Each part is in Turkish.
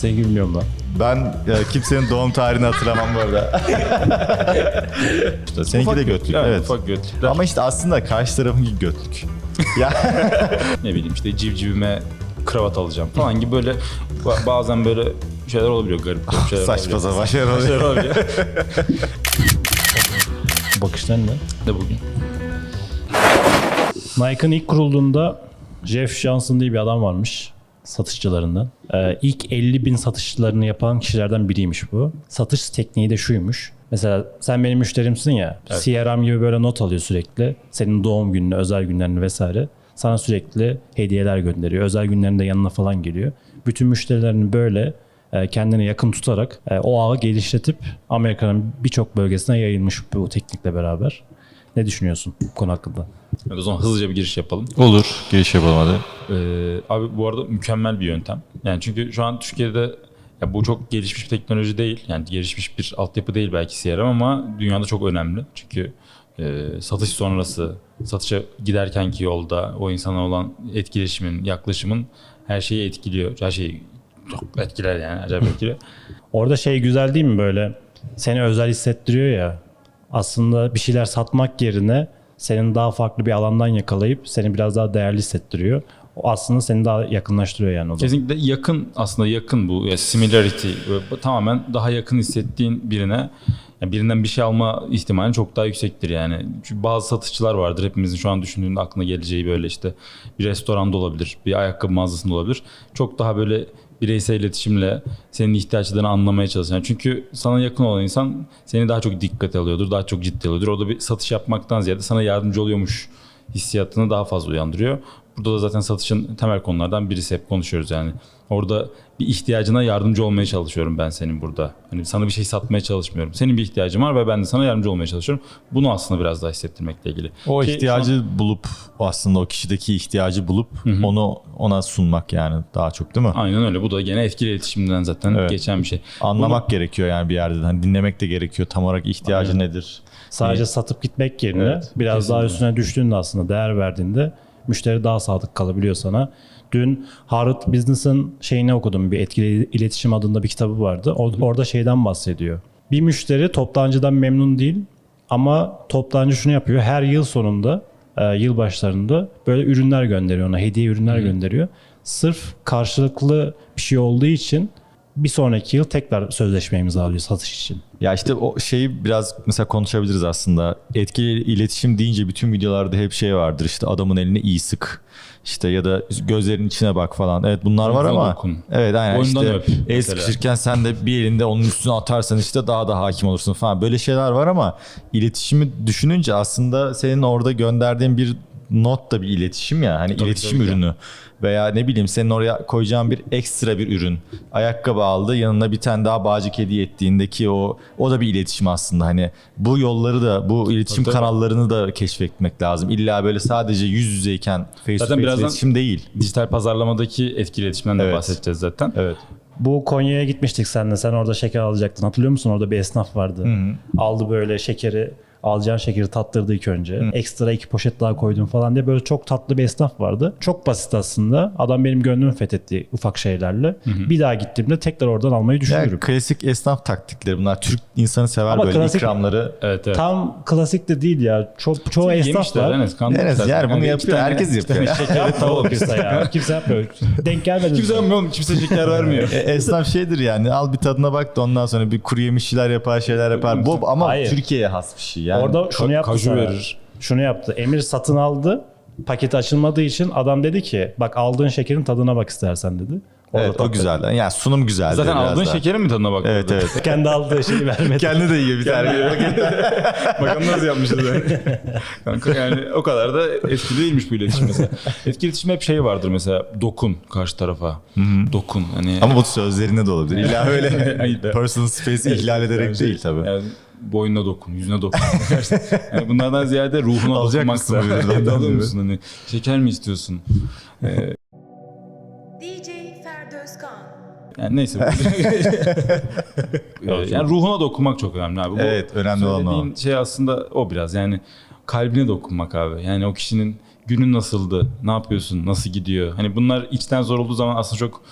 Seni bilmiyorum da. Ben e, kimsenin doğum tarihini hatırlamam bu arada. işte seninki de götlük. Yani evet. Ufak götlükler. Ama işte aslında karşı tarafınki götlük. ya ne bileyim işte civcivime kravat alacağım falan gibi böyle ba- bazen böyle şeyler olabiliyor garip garip şeyler saçma olabiliyor. sapan şeyler oluyor. Şeyler olabiliyor. Bakışların ne? de bugün. Nike'ın ilk kurulduğunda Jeff Johnson diye bir adam varmış satışçılarından. Ee, ilk 50 bin satışlarını yapan kişilerden biriymiş bu. Satış tekniği de şuymuş. Mesela sen benim müşterimsin ya. CRM gibi böyle not alıyor sürekli. Senin doğum gününü, özel günlerini vesaire. Sana sürekli hediyeler gönderiyor. Özel günlerinde yanına falan geliyor. Bütün müşterilerini böyle e, kendine yakın tutarak e, o ağı geliştirip Amerika'nın birçok bölgesine yayılmış bu teknikle beraber. Ne düşünüyorsun bu konu hakkında? Evet, o zaman hızlıca bir giriş yapalım. Olur. Giriş yapalım hadi. Ee, abi bu arada mükemmel bir yöntem. Yani çünkü şu an Türkiye'de ya bu çok gelişmiş bir teknoloji değil. Yani gelişmiş bir altyapı değil belki CRM ama dünyada çok önemli. Çünkü e, satış sonrası, satışa giderkenki yolda o insana olan etkileşimin, yaklaşımın her şeyi etkiliyor. Her şeyi çok etkiler yani acayip etkiliyor. Orada şey güzel değil mi böyle seni özel hissettiriyor ya aslında bir şeyler satmak yerine senin daha farklı bir alandan yakalayıp seni biraz daha değerli hissettiriyor. O aslında seni daha yakınlaştırıyor yani o. Kesinlikle yakın aslında yakın bu ya similarity tamamen daha yakın hissettiğin birine yani birinden bir şey alma ihtimalin çok daha yüksektir yani. Çünkü bazı satışçılar vardır hepimizin şu an düşündüğünde aklına geleceği böyle işte bir restoranda olabilir, bir ayakkabı mağazasında olabilir. Çok daha böyle bireysel iletişimle senin ihtiyaçlarını anlamaya çalışan. Çünkü sana yakın olan insan seni daha çok dikkate alıyordur, daha çok ciddi alıyordur. Orada bir satış yapmaktan ziyade sana yardımcı oluyormuş hissiyatını daha fazla uyandırıyor. Burada da zaten satışın temel konulardan birisi hep konuşuyoruz yani. Orada bir ihtiyacına yardımcı olmaya çalışıyorum ben senin burada. Hani sana bir şey satmaya çalışmıyorum. Senin bir ihtiyacın var ve ben de sana yardımcı olmaya çalışıyorum. Bunu aslında biraz daha hissettirmekle ilgili. O Ki ihtiyacı bulup aslında o kişideki ihtiyacı bulup onu ona sunmak yani daha çok değil mi? Aynen öyle. Bu da gene etkili iletişimden zaten Evet. geçen bir şey. Anlamak gerekiyor yani bir yerde. Hani dinlemek de gerekiyor. Tam olarak ihtiyacı nedir? Sadece satıp gitmek yerine Evet, biraz daha kesinlikle. üstüne düştüğünde aslında değer verdiğinde müşteri daha sadık kalabiliyor sana. Dün Harvard Business'ın şeyini okudum. Bir etkili iletişim adında bir kitabı vardı. O- Orada şeyden bahsediyor. Bir müşteri toptancıdan memnun değil ama toptancı şunu yapıyor. Her yıl sonunda, e, yıl başlarında böyle ürünler gönderiyor ona. Hediye ürünler gönderiyor. Sırf karşılıklı bir şey olduğu için bir sonraki yıl tekrar sözleşme imzalıyor satış için. Ya işte o şeyi biraz mesela konuşabiliriz aslında. Etkili iletişim deyince bütün videolarda hep şey vardır. İşte adamın elini iyi sık. İşte ya da gözlerinin içine bak falan. Evet bunlar var ama dokun. evet aynen Boynundan işte öp el sıkışırken sen de bir elinde onun üstüne atarsan işte daha da hakim olursun falan. Böyle şeyler var ama iletişimi düşününce aslında senin orada gönderdiğin bir not da bir iletişim ya. Hani Tabii, iletişim tabii ürünü veya ne bileyim senin oraya koyacağın bir ekstra bir ürün. Ayakkabı aldı yanına bir tane daha bağcık hediye ettiğindeki o o da bir iletişim aslında. Hani bu yolları da bu iletişim Tabii, tabii. kanallarını da keşfetmek lazım. İlla böyle sadece yüz yüzeyken face to Zaten face birazdan- iletişim değil. Dijital pazarlamadaki etkili iletişimden de Evet. bahsedeceğiz zaten. Evet. Bu Konya'ya gitmiştik seninle. Sen orada şeker alacaktın. Hatırlıyor musun? Orada bir esnaf vardı. Aldı böyle şekeri, alacağın şekeri tattırdı ilk önce. Ekstra iki poşet daha koydum falan diye böyle çok tatlı bir esnaf vardı. Çok basit aslında. Adam benim gönlümü fethetti ufak şeylerle. Bir daha gittiğimde tekrar oradan almayı Yani düşünüyorum. klasik esnaf taktikleri bunlar. Türk insanı sever Ama böyle klasik- ikramları. Evet evet. Tam klasik de değil ya. Çok çoğu esnaf Yemişler var. Enes zaten. yani bunu yapıyor. Herkes yapıyor. Şekerli tavuk Pizza ya. Kimse yapmıyor. Denk gelmedi. Kimse yapmıyor oğlum. Kimse şeker vermiyor. E, esnaf şeydir yani al bir tadına bak da ondan sonra bir kuru yemişçiler yapar şeyler yapar. Bu ama Hayır. Türkiye'ye has bir şey. Yani Orada şunu yaptı kaju sana. verir. Şunu yaptı. Emir satın aldı. Paketi açılmadığı için adam dedi ki bak aldığın şekerin tadına bak istersen dedi. Orada evet o tattı. güzel. Yani sunum güzel. Zaten aldığın şekerin mi tadına bak? Evet evet. Kendi aldığı şeyi vermedi. Kendi de yiyor bir tane. Bakalım nasıl yapmışız yani. Kanka yani o kadar da etkili değilmiş bu iletişim mesela. Etkili iletişim hep şey vardır mesela dokun karşı tarafa. Dokun hani. Ama bu sözlerinde de olabilir. İlla öyle personal space'i ihlal ederek değil tabii. Yani boynuna dokun, yüzüne dokun. yani bunlardan ziyade ruhuna Alacak dokunmak mısın alır diyor. mısın hani şeker mi istiyorsun? Ee, DJ Ferdi Özkan. yani neyse. Yani ruhuna dokunmak çok önemli abi. Bu Evet, önemli olan o. şey aslında o biraz yani kalbine dokunmak abi. Yani o kişinin günün nasıldı, ne yapıyorsun, nasıl gidiyor? Hani bunlar içten zor olduğu zaman aslında çok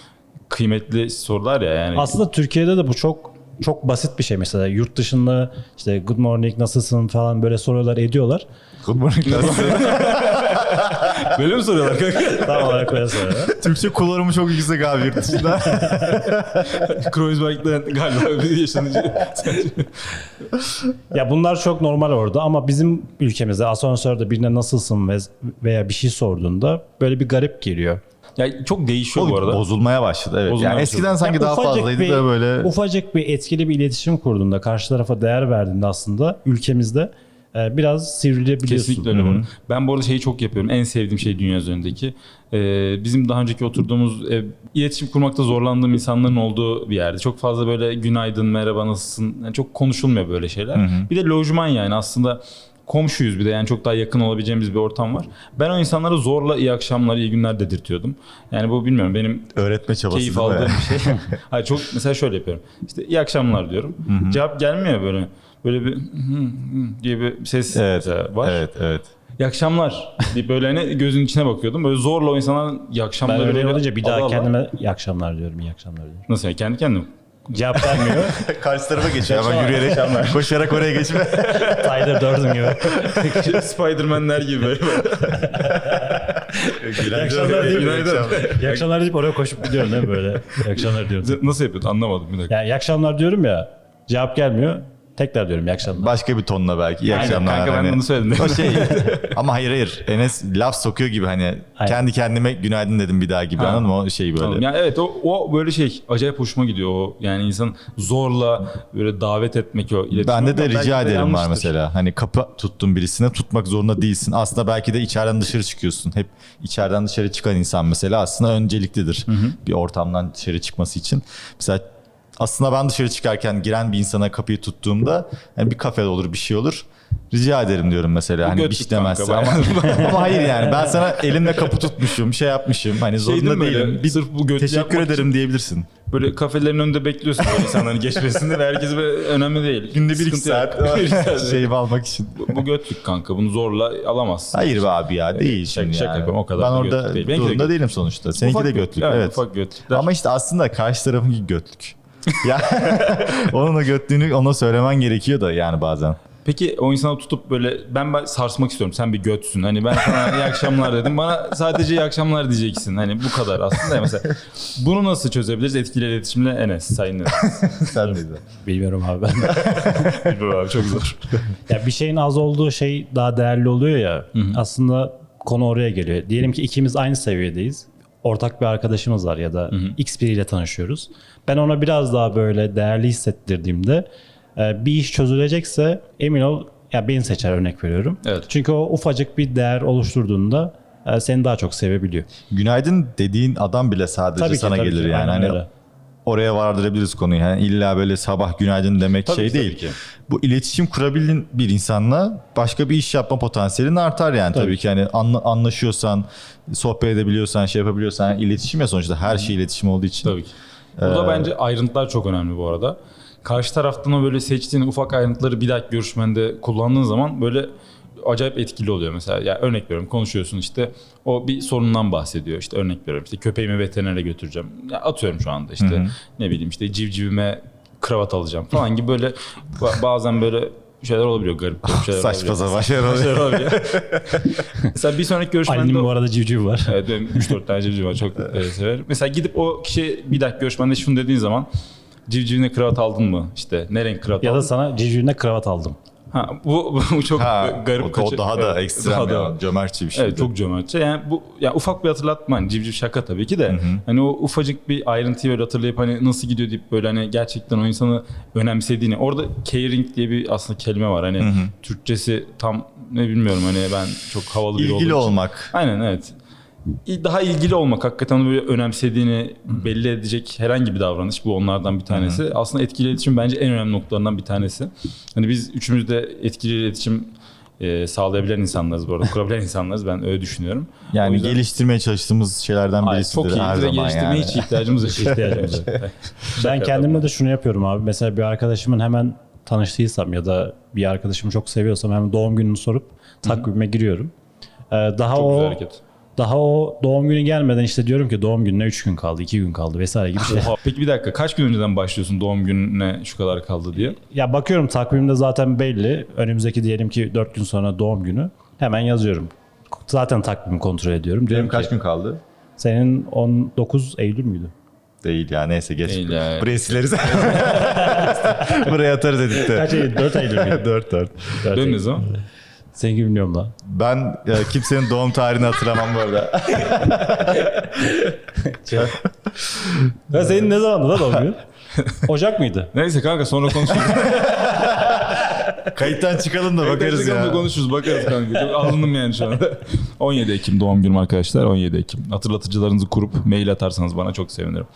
kıymetli sorular ya yani. Aslında Türkiye'de de bu çok çok basit bir şey mesela. Yurt dışında işte good morning nasılsın falan böyle soruyorlar ediyorlar. Good morning. Böyle mi soruyorlar kanka? Tam olarak böyle soruyorlar. Türkçe kullanımı çok yüksek abi yurt dışında. Kreuzberg'den galiba bir yaşanıcı. Ya bunlar çok normal orada ama bizim ülkemizde asansörde birine nasılsın ve- veya bir şey sorduğunda böyle bir garip geliyor. Ya çok değişiyor bu arada. Bozulmaya başladı evet. Bozulmaya yani başladı. eskiden sanki Ya daha fazlaydı bir- da böyle Ufacık bir etkili bir iletişim kurduğunda, karşı tarafa değer verdiğinde aslında ülkemizde e, biraz sivrilebiliyorsun. Kesinlikle öyle. Ben bu arada şeyi çok yapıyorum. En sevdiğim şey dünya üzerindeki. Ee, bizim daha önceki oturduğumuz ev, iletişim kurmakta zorlandığım insanların olduğu bir yerde. Çok fazla böyle günaydın, merhaba nasılsın? Yani çok konuşulmuyor böyle şeyler. Bir de lojman yani aslında komşuyuz bir de yani çok daha yakın olabileceğimiz bir ortam var. Ben o insanlara zorla iyi akşamlar, iyi günler dedirtiyordum. Yani bu bilmiyorum benim öğretme çabası keyif değil mi? aldığım bir şey. Hayır çok mesela şöyle yapıyorum. İşte iyi akşamlar diyorum. Cevap gelmiyor böyle. Böyle bir hı hı diye bir ses Evet, var. evet, evet. İyi akşamlar diye böyle hani gözün içine bakıyordum. Böyle zorla o insanların iyi Ben akşamları öyle böyle olunca bir daha ala ala- kendime iyi akşamlar diyorum, iyi akşamlar diyorum. Nasıl yani kendi kendime? Cevap vermiyor. Karşı tarafa geçiyor ama yürüyerek, koşarak oraya geçme. Tyler Durden gibi. Spiderman'ler gibi böyle. İyi akşamlar deyip, Günaydın. iyi akşamlar deyip oraya koşup gidiyorum değil mi böyle? İyi akşamlar diyorum. Nasıl yapıyordun anlamadım bir dakika. Yani iyi akşamlar diyorum ya, cevap gelmiyor. Tekrar diyorum iyi akşamlar. Başka bir tonla belki. İyi Aynen, akşamlar. kanka ben hani. bunu söyledim. O şey ama hayır hayır Enes laf sokuyor gibi hani Aynen. kendi kendime günaydın dedim bir daha gibi Ha. anladın mı o şey böyle. Anladım. Yani evet o, o böyle şey acayip hoşuma gidiyor o. Yani insan zorla böyle davet etmek o iletişim. Bende de belki rica ederim var mesela. Hani kapı tuttun birisine tutmak zorunda değilsin. Aslında belki de içeriden dışarı çıkıyorsun. Hep içeriden dışarı çıkan insan mesela aslında önceliklidir. Bir ortamdan dışarı çıkması için. Mesela aslında ben dışarı çıkarken giren bir insana kapıyı tuttuğumda yani bir kafede olur bir şey olur. Rica ederim diyorum mesela. hani bir götlük şey demezse ama, ama hayır yani ben sana elimle kapı tutmuşum, şey yapmışım. Hani zorunda değil değilim. Bir Sırf bu götlü teşekkür ederim diyebilirsin. Böyle kafelerin önünde bekliyorsun böyle insanların geçmesini ve herkes böyle önemli değil. Günde bir iki saat şey almak için. Bu- Bu götlük kanka bunu zorla alamazsın. Hayır be abi ya değil şaka- şimdi şaka yani. yapıyorum, o kadar ben da orada götlük değil. Benimki de götlük. değilim sonuçta. Seninki de Ufak götlük. evet. Ufak götlükler. Ama işte aslında karşı tarafınki götlük. Ya onun o götlüğünü ona söylemen gerekiyor da yani bazen. Peki o insana tutup böyle ben ben sarsmak istiyorum. Sen bir götsün. Hani ben sana iyi akşamlar dedim. Bana sadece iyi akşamlar diyeceksin. Hani bu kadar aslında. Mesela bunu nasıl çözebiliriz? Etkili iletişimle Enes sayın Enes. Sen de. Bilmiyorum abi ben. Bilmiyorum abi çok zor. ya bir şeyin az olduğu şey daha değerli oluyor ya. Aslında konu oraya geliyor. Diyelim ki ikimiz aynı seviyedeyiz. Ortak bir arkadaşımız var ya da X biriyle tanışıyoruz. Ben ona biraz daha böyle değerli hissettirdiğimde e, bir iş çözülecekse emin ol ya beni seçer örnek veriyorum. Evet. Çünkü o ufacık bir değer oluşturduğunda e, seni daha çok sevebiliyor. Günaydın dediğin adam bile sadece Tabii ki, sana tabii gelir ki. yani. Hani öyle. Oraya vardırabiliriz konuyu. Yani illa böyle sabah günaydın demek Tabii şey ki, değil. ki. Bu iletişim kurabildiğin bir insanla başka bir iş yapma potansiyelin artar yani tabii, Tabii ki. Yani anla- anlaşıyorsan, sohbet edebiliyorsan, şey yapabiliyorsan iletişim ya sonuçta her şey iletişim olduğu için. Tabii ki. Burada Ee, bence ayrıntılar çok önemli bu arada. Karşı taraftan o böyle seçtiğin ufak ayrıntıları bir dahaki görüşmende kullandığın zaman böyle acayip etkili oluyor mesela. Ya örnek veriyorum konuşuyorsun işte o bir sorundan bahsediyor. İşte örnek veriyorum işte köpeğimi veterinere götüreceğim. Ya atıyorum şu anda işte ne bileyim işte civcivime kravat alacağım falan gibi böyle ba- bazen böyle şeyler olabiliyor garip garip şeyler Saçma olabiliyor. sapan şeyler oluyor. Şeyler olabiliyor. mesela bir sonraki görüşmende Ali'nin bu arada civciv var. Evet benim 3-4 tane civciv var çok e, severim. Mesela gidip o kişi bir dakika görüşmende şunu dediğin zaman civcivine kravat aldın mı? İşte ne renk kravat Ya da aldın? sana civcivine kravat aldım. Ha, bu, bu çok Ha, garip o, kaçı- o daha da ekstrem daha da- ya. Cömertçe bir şey. Evet çok cömertçe. Yani bu ya ufak bir hatırlatma. Hani civciv şaka tabii ki de. Hani o ufacık bir ayrıntıyı böyle hatırlayıp hani nasıl gidiyor deyip böyle hani gerçekten o insanı önemsediğini. Orada caring diye bir aslında kelime var. Hani Türkçesi tam ne bilmiyorum hani ben çok havalı bir İlgili olduğum için. olmak. Aynen evet. Daha ilgili olmak, hakikaten onu böyle önemsediğini belli edecek herhangi bir davranış. Bu onlardan bir tanesi. Aslında etkili iletişim bence en önemli noktalarından bir tanesi. Hani biz üçümüz de etkili iletişim e, sağlayabilen insanlarız bu arada. Kurabilen insanlarız. Ben öyle düşünüyorum. O Yani yüzden- geliştirmeye çalıştığımız şeylerden Ay, birisidir çok iyi. her zaman geliştirmeye yani. hiç ihtiyacımız yok. İhtiyacımız yok. Ben kendimle de şunu yapıyorum abi. Mesela bir arkadaşımın hemen tanıştıysam ya da bir arkadaşımı çok seviyorsam hemen doğum gününü sorup takvime giriyorum. Ee, daha Çok güzel o hareket. Daha o doğum günü gelmeden işte diyorum ki doğum gününe 3 gün kaldı, 2 gün kaldı vesaire gibi şey. Oha. Peki bir dakika kaç gün önceden başlıyorsun doğum gününe şu kadar kaldı diye? ya bakıyorum takvimde zaten belli. Önümüzdeki diyelim ki 4 gün sonra doğum günü. Hemen yazıyorum. Zaten takvimi kontrol ediyorum. Diyorum Benim kaç ki, gün kaldı? Senin 19 Eylül müydü? Değil ya neyse geç. Değil ya. Buraya sileriz. Buraya atarız edikte. Kaç Eylül? 4 Eylül müydü? 4 4. Dön ne zaman? Seninki bilmiyorum lan. Ben e, kimsenin doğum tarihini hatırlamam bu arada. Ya senin ne zamandı lan doğum günün? Ocak mıydı? Neyse kanka sonra konuşuruz. Kayıttan çıkalım da bakarız Bakarız ya. konuşuruz bakarız kanka. Çok alındım yani şu anda. 17 Ekim doğum günüm arkadaşlar. 17 Ekim. Hatırlatıcılarınızı kurup mail atarsanız bana çok sevinirim.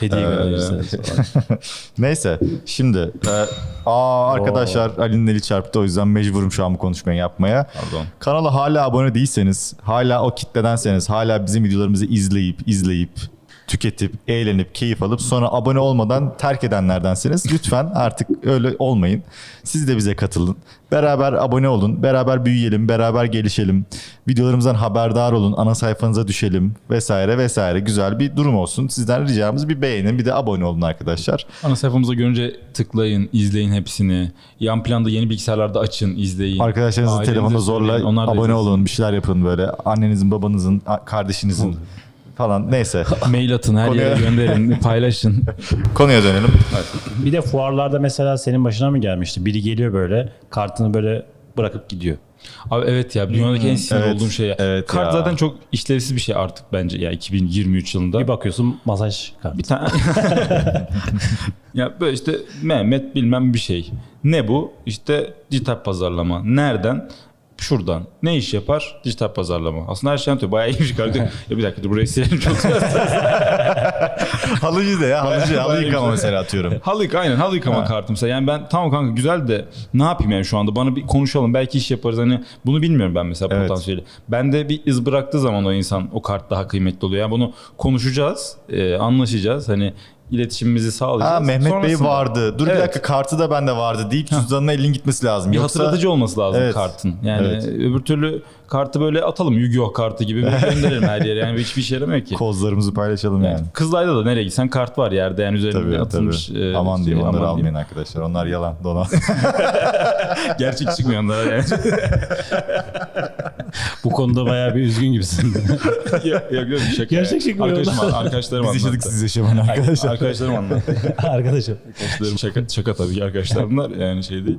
Hediye Ee, gönderirseniz. Neyse şimdi e, aa arkadaşlar Ali'nin eli çarptı o yüzden mecburum şu an bu konuşmayı yapmaya. Pardon. Kanala hala abone değilseniz, hala o kitledenseniz, hala bizim videolarımızı izleyip, izleyip, tüketip, eğlenip, keyif alıp sonra abone olmadan terk edenlerdenseniz lütfen artık öyle olmayın. Siz de bize katılın. Beraber abone olun, beraber büyüyelim, beraber gelişelim. Videolarımızdan haberdar olun, ana sayfanıza düşelim vesaire vesaire. Güzel bir durum olsun. Sizden ricamız bir beğenin, bir de abone olun arkadaşlar. Ana sayfamıza görünce tıklayın, izleyin hepsini. Yan planda yeni bilgisayarlarda açın, izleyin. Arkadaşlarınızı telefonda zorla abone izlesin. olun, bir şeyler yapın böyle. Annenizin, babanızın, kardeşinizin falan neyse. Mail atın, her Konuya- yere gönderin, paylaşın. Konuya dönelim. Bir de fuarlarda mesela senin başına mı gelmişti? Biri geliyor böyle kartını böyle bırakıp gidiyor. Abi evet ya dünyadaki en sinir evet, olduğum şey. evet Kart ya. zaten çok işlevsiz bir şey artık bence ya 2023 yılında. Bir bakıyorsun masaj kartı. Bir tane ya böyle işte Mehmet bilmem bir şey. Ne bu? İşte dijital pazarlama. Nereden? Şuradan. Ne iş yapar? Dijital pazarlama. Aslında her şey anlatıyor. Bayağı iyiymiş kardeşim. ya bir dakika dur burayı silelim çok Halıcı da ya. Halıcı, halı bayağı yıkama güzel. mesela atıyorum. Halı yıka aynen halı yıkama kartı mesela. Yani ben tamam kanka güzel de ne yapayım yani şu anda bana bir konuşalım belki iş yaparız hani bunu bilmiyorum ben mesela Evet. potansiyeli. Bende bir iz bıraktığı zaman o insan o kart daha kıymetli oluyor. Yani bunu konuşacağız, e, anlaşacağız hani iletişimimizi sağlayacağız. Ha Mehmet Bey vardı. Dur Evet. bir dakika kartı da bende vardı deyip cüzdanına elin gitmesi lazım. Bir Yoksa hatırlatıcı olması lazım Evet. kartın. Yani Evet. öbür türlü kartı böyle atalım Yu-Gi-Oh kartı gibi böyle gönderelim her yere. Yani hiçbir işe yaramıyor ki. kozlarımızı paylaşalım yani. Kızılay'da da nereye gitsen kart var yerde yani üzerinde Tabii atılmış. tabii. e, aman şey, diyeyim onları aman almayın arkadaşlar. Onlar yalan dolan. Gerçek çıkmıyor onlara yani. Bu konuda bayağı bir üzgün gibisin. yok yok şaka. Gerçek çıkmıyor Arkadaşım, arkadaşlarım Biz yaşadık siz yaşamayın arkadaşlar. Arkadaşlarım anlattı. Arkadaşım. Arkadaşlarım şaka, şaka tabii ki arkadaşlar bunlar yani şey değil.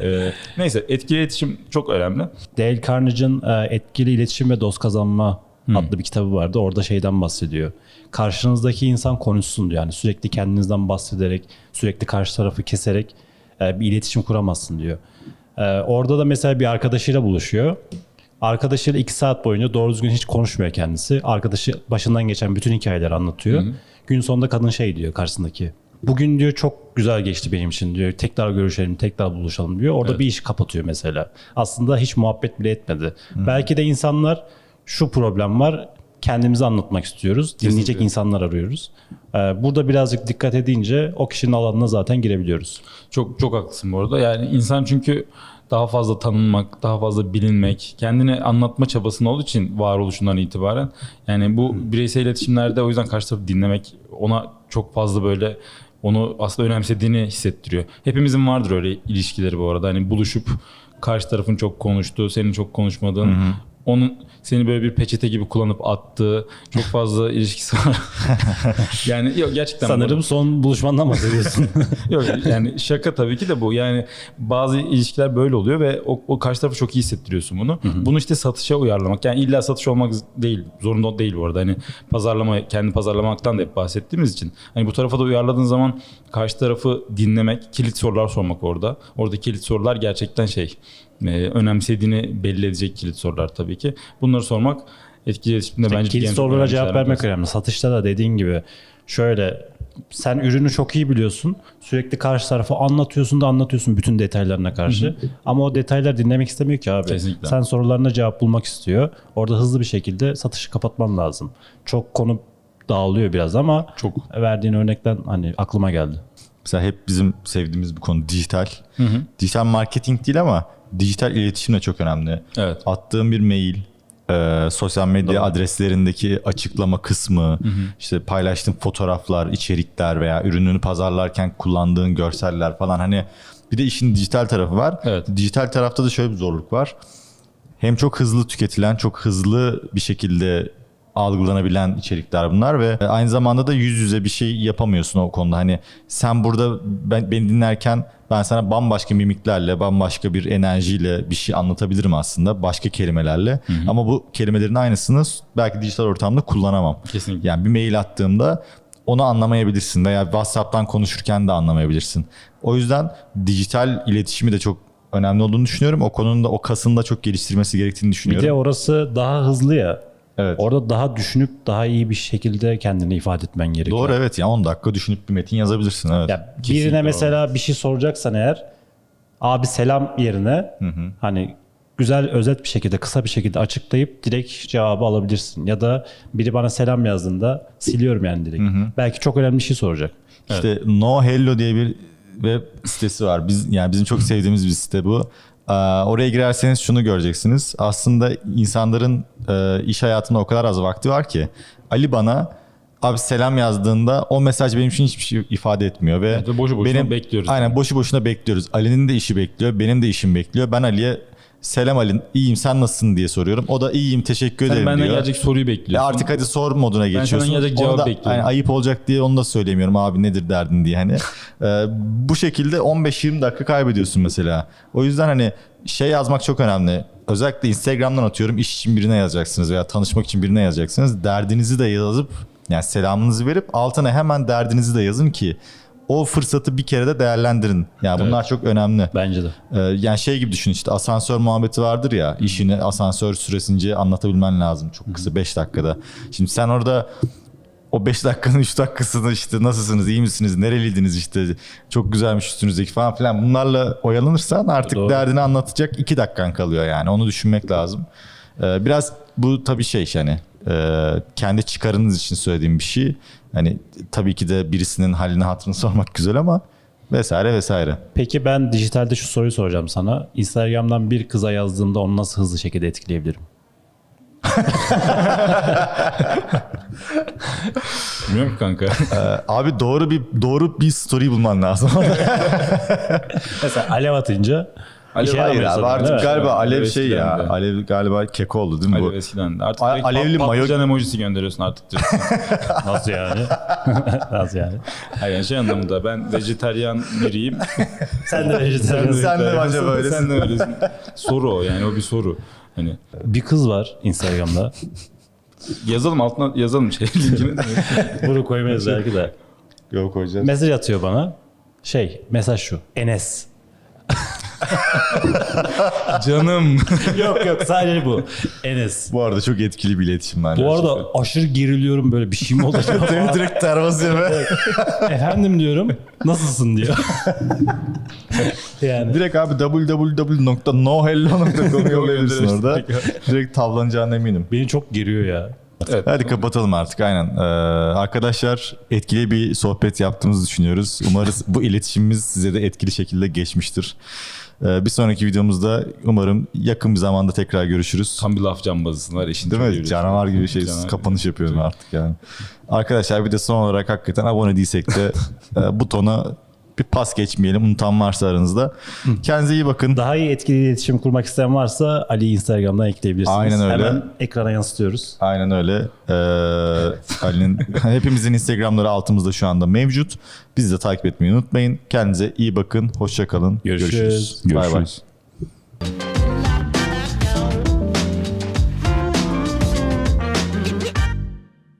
Ee, neyse etkili iletişim çok önemli. Dale Carnegie'nin e, Etkili İletişim ve Dost Kazanma adlı bir kitabı vardı. Orada şeyden bahsediyor. Karşınızdaki insan konuşsun diyor. Yani sürekli kendinizden bahsederek, sürekli karşı tarafı keserek e, bir iletişim kuramazsın diyor. E, orada da mesela bir arkadaşıyla buluşuyor. Arkadaşıyla iki saat boyunca doğru düzgün hiç konuşmuyor kendisi. Arkadaşı başından geçen bütün hikayeleri anlatıyor. Gün sonunda kadın şey diyor karşısındaki. Bugün diyor çok güzel geçti benim için diyor. Tekrar görüşelim, tekrar buluşalım diyor. Orada bir iş kapatıyor mesela. Aslında hiç muhabbet bile etmedi. Belki de insanlar şu problem var. Kendimizi anlatmak istiyoruz. Dinleyecek Kesinlikle. insanlar arıyoruz. Ee, Burada birazcık dikkat edince o kişinin alanına zaten girebiliyoruz. Çok çok haklısın bu arada. Yani insan çünkü daha fazla tanınmak, daha fazla bilinmek, kendini anlatma çabasında olduğu için varoluşundan itibaren. Yani bu bireysel iletişimlerde o yüzden karşı tarafı dinlemek ona çok fazla böyle onu aslında önemsediğini hissettiriyor. Hepimizin vardır öyle ilişkileri bu arada. Hani buluşup karşı tarafın çok konuştuğu, senin çok konuşmadığın, onun seni böyle bir peçete gibi kullanıp attığı çok fazla ilişkisi var. yani yok gerçekten bu Sanırım son buluşmandan bahsediyorsun. Yok yani şaka tabii ki de bu. Yani bazı ilişkiler böyle oluyor ve o, o karşı tarafı çok iyi hissettiriyorsun bunu. Bunu işte satışa uyarlamak. Yani illa satış olmak değil. Zorunda değil bu arada. Hani pazarlama, kendi pazarlamaktan da hep bahsettiğimiz için. Hani bu tarafa da uyarladığın zaman karşı tarafı dinlemek, kilit sorular sormak orada. Orada kilit sorular gerçekten şey e, önemsediğini belli edecek kilit sorular tabii ki. Bunları sormak etkili iletişimde bence Kilit sorulara cevap vermek birisi. önemli. Satışta da dediğin gibi şöyle sen ürünü çok iyi biliyorsun. Sürekli karşı tarafa anlatıyorsun da anlatıyorsun bütün detaylarına karşı. Ama o detaylar dinlemek istemiyor ki abi. Kesinlikle. Sen sorularına cevap bulmak istiyor. Orada hızlı bir şekilde satışı kapatman lazım. Çok konu dağılıyor biraz ama Çok. verdiğin örnekten hani aklıma geldi. Mesela hep bizim sevdiğimiz bir konu dijital. Dijital marketing değil ama dijital iletişim de çok önemli. Evet. Attığın bir mail, e, sosyal medya adreslerindeki açıklama kısmı, işte paylaştığın fotoğraflar, içerikler veya ürününü pazarlarken kullandığın görseller falan hani bir de işin dijital tarafı var. Evet. Dijital tarafta da şöyle bir zorluk var. Hem çok hızlı tüketilen, çok hızlı bir şekilde algılanabilen içerikler bunlar ve aynı zamanda da yüz yüze bir şey yapamıyorsun o konuda. Hani sen burada ben, beni dinlerken ben sana bambaşka mimiklerle, bambaşka bir enerjiyle bir şey anlatabilirim aslında. Başka kelimelerle. Ama bu kelimelerin aynısını belki dijital ortamda kullanamam. Kesinlikle. Yani bir mail attığımda onu anlamayabilirsin veya WhatsApp'tan konuşurken de anlamayabilirsin. O yüzden dijital iletişimi de çok önemli olduğunu düşünüyorum. O konunun da o kasını da çok geliştirmesi gerektiğini Bir düşünüyorum. de orası daha hızlı ya. Evet. Orada daha düşünüp daha iyi bir şekilde kendini ifade etmen gerekiyor. Doğru evet ya 10 dakika düşünüp bir metin yazabilirsin evet. Ya Kesinlikle birine mesela bir şey soracaksan eğer abi selam yerine hani güzel özet bir şekilde kısa bir şekilde açıklayıp direkt cevabı alabilirsin. Ya da biri bana selam yazdığında siliyorum yani direkt. Belki çok önemli bir şey soracak. İşte No Hello diye bir web sitesi var. Biz yani bizim çok sevdiğimiz bir site bu. Ee, oraya girerseniz şunu göreceksiniz. Aslında insanların e, iş hayatında o kadar az vakti var ki Ali bana abi selam yazdığında o mesaj benim için hiçbir şey ifade etmiyor ve Evet, ve boşu boşuna benim bekliyoruz. Aynen boşu boşuna bekliyoruz. Ali'nin de işi bekliyor, benim de işim bekliyor. Ben Ali'ye selam Ali, iyiyim sen nasılsın diye soruyorum. O da iyiyim teşekkür Sen ederim benden diyor. gelecek soruyu bekliyorsun. artık hadi sor moduna geçiyorsun. gelecek Onu cevap da- bekliyorum. yani ayıp olacak diye onu da söylemiyorum abi nedir derdin diye hani. Ee, bu şekilde 15-20 dakika kaybediyorsun mesela. O yüzden hani şey yazmak çok önemli. Özellikle Instagram'dan atıyorum iş için birine yazacaksınız veya tanışmak için birine yazacaksınız. Derdinizi de yazıp yani selamınızı verip altına hemen derdinizi de yazın ki o fırsatı bir kere de değerlendirin. Yani bunlar çok önemli. Bence de. Ee, yani şey gibi düşün işte asansör muhabbeti vardır ya işini asansör süresince anlatabilmen lazım çok kısa 5 dakikada. Şimdi sen orada o 5 dakikanın 3 dakikasını işte nasılsınız iyi misiniz nereliydiniz işte çok güzelmiş üstünüzdeki falan filan bunlarla oyalanırsan artık Doğru. derdini anlatacak 2 dakikan kalıyor yani onu düşünmek lazım. Ee, biraz bu tabii şey hani e, kendi çıkarınız için söylediğim bir şey. Hani tabii ki de birisinin halini hatırını sormak güzel ama vesaire vesaire. Peki ben dijitalde şu soruyu soracağım sana. Instagram'dan bir kıza yazdığımda onu nasıl hızlı şekilde etkileyebilirim? Bilmiyorum ki kanka. Abi doğru bir doğru bir story bulman lazım. Mesela alev atınca Alev- işe Hayır abi artık mi? galiba Alev Alev şey ya. de. Alev galiba keko oldu değil mi Alev bu? eskiden de. Artık A- alevli pat- mayo- patlıcan emojisi gönderiyorsun artık. diyorsun. Nasıl yani? Nasıl yani? Hayır yani şey anlamında ben vejetaryen biriyim. Sen de vejetaryen. Sen de acaba öylesin? Sen de öylesin. Soru o yani o bir soru. Hani Bir kız var Instagram'da. yazalım altına yazalım şey linkini. Bunu koymayız belki de. Yok koyacağız. Mesaj atıyor bana. Şey, mesaj şu. Enes. Canım. yok yok sadece bu. Enes. Bu arada çok etkili bir iletişim bence. Bu arada aşırı geriliyorum böyle bir şey mi oldu acaba? Direkt, direkt tervaz yeme. Efendim diyorum. Nasılsın diyor. yani. Direkt abi www.nohello.com'a yollayabilirsin orada. Direkt tavlanacağına eminim. Beni çok geriyor ya. Evet. Hadi kapatalım artık aynen. Ee, arkadaşlar etkili bir sohbet yaptığımızı düşünüyoruz. Umarız bu iletişimimiz size de etkili şekilde geçmiştir. Ee, bir sonraki videomuzda umarım yakın bir zamanda tekrar görüşürüz. Tam bir laf cambazısın var işin. Değil mi? Canavar gibi şey Canavar. kapanış yapıyorum artık yani. Arkadaşlar bir de son olarak hakikaten abone değilsek de e, butona bir pas geçmeyelim unutan varsa aranızda. Kendinize iyi bakın. Daha iyi etkili iletişim kurmak isteyen varsa Ali Instagram'dan ekleyebilirsiniz. Aynen öyle. Hemen ekrana yansıtıyoruz. Aynen öyle. Ee, Ali'nin hepimizin Instagram'ları altımızda şu anda mevcut. Bizi de takip etmeyi unutmayın. Kendinize iyi bakın. Hoşça kalın. Görüşürüz. Bay bay. Görüşürüz.